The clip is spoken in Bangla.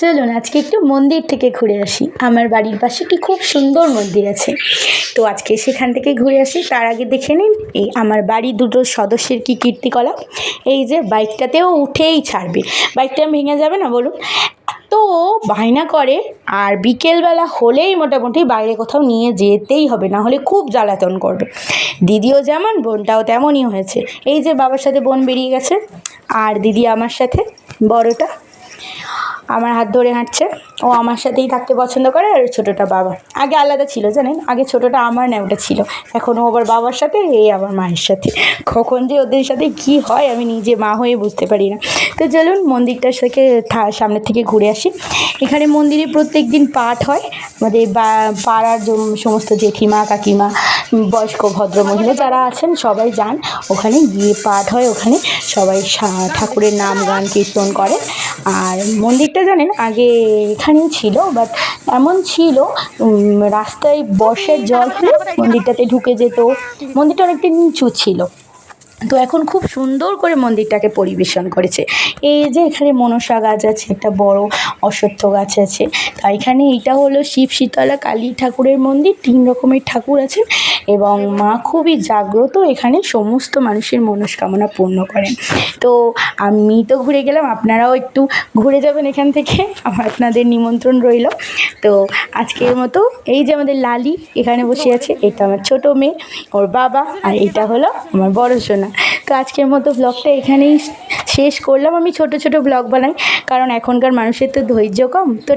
চলুন আজকে একটু মন্দির থেকে ঘুরে আসি। আমার বাড়ির পাশে একটি খুব সুন্দর মন্দির আছে। তো আজকে সেখান থেকে ঘুরে আসি। তার আগে দেখে নিন, এই আমার বাড়ির দুটো সদস্যের কি কীর্তিকলাপ। এই যে বাইকটাতেও উঠেই ছাড়বে। বাইকটা ভেঙে যাবে না বলুন। এত বায়না করে, আর বিকেলবেলা হলেই মোটামুটি বাইরে কোথাও নিয়ে যেতেই হবে, না হলে খুব জ্বালাতন করবে। দিদিও যেমন, বোনটাও তেমনই হয়েছে। এই যে বাবার সাথে বোন বেরিয়ে গেছে, আর দিদি আমার সাথে, বড়টা। আমার হাত ধরে হাঁটছে। ও আমার সাথেই থাকতে পছন্দ করে আর ছোটোটা বাবা। আগে আলাদা ছিল, জানেন? আগে ছোটোটা আমার না, ওটা ছিল। এখন ও আবার বাবার সাথে এ আমার মায়ের সাথে। কখন যে ওদের সাথে কি হয়, আমি নিজে মা হয়ে বুঝতে পারি না। তো চলুন, মন্দিরটার সাথে সামনের থেকে ঘুরে আসি। এখানে মন্দিরে প্রত্যেক দিন পাঠ হয়। আমাদের পাড়ার সমস্ত জেঠিমা, কাকিমা, বয়স্ক ভদ্রমহিলা যারা আছেন, সবাই যান। ওখানে গিয়ে পাঠ হয়, ওখানে সবাই ঠাকুরের নাম, গান, কীর্তন করে। আর মন্দিরটা জানেন, আগে এখানেই ছিল বাট এমন ছিল রাস্তায় বর্ষার জল মন্দিরটাতে ঢুকে যেত। মন্দিরটা অনেকটা নিচু ছিল। তো এখন খুব সুন্দর করে মন্দিরটাকে পরিবেশন করেছে। এই যে এখানে মনসা গাছ আছে, একটা বড় অশ্বত্থ গাছ আছে। তা এখানে এইটা হলো শিব, শীতলা, কালী ঠাকুরের মন্দির। তিন রকমের ঠাকুর আছেন। এবং মা খুবই জাগ্রত এখানে সমস্ত মানুষের মনস্কামনা পূর্ণ করেন। তো আমি তো ঘুরে গেলাম, আপনারাও একটু ঘুরে যাবেন এখান থেকে আপনাদের নিমন্ত্রণ রইল। তো আজকের মতো এই যে আমাদের লালি এখানে বসে আছে, এটা আমার ছোট মেয়ে, ওর বাবা, আর এটা হলো আমার বড় সোনা। তো আজকের মতো ব্লগটা এখানেই শেষ করলাম। আমি ছোট ছোট ব্লগ বানাই, কারণ এখনকার মানুষের তো ধৈর্য কম, তো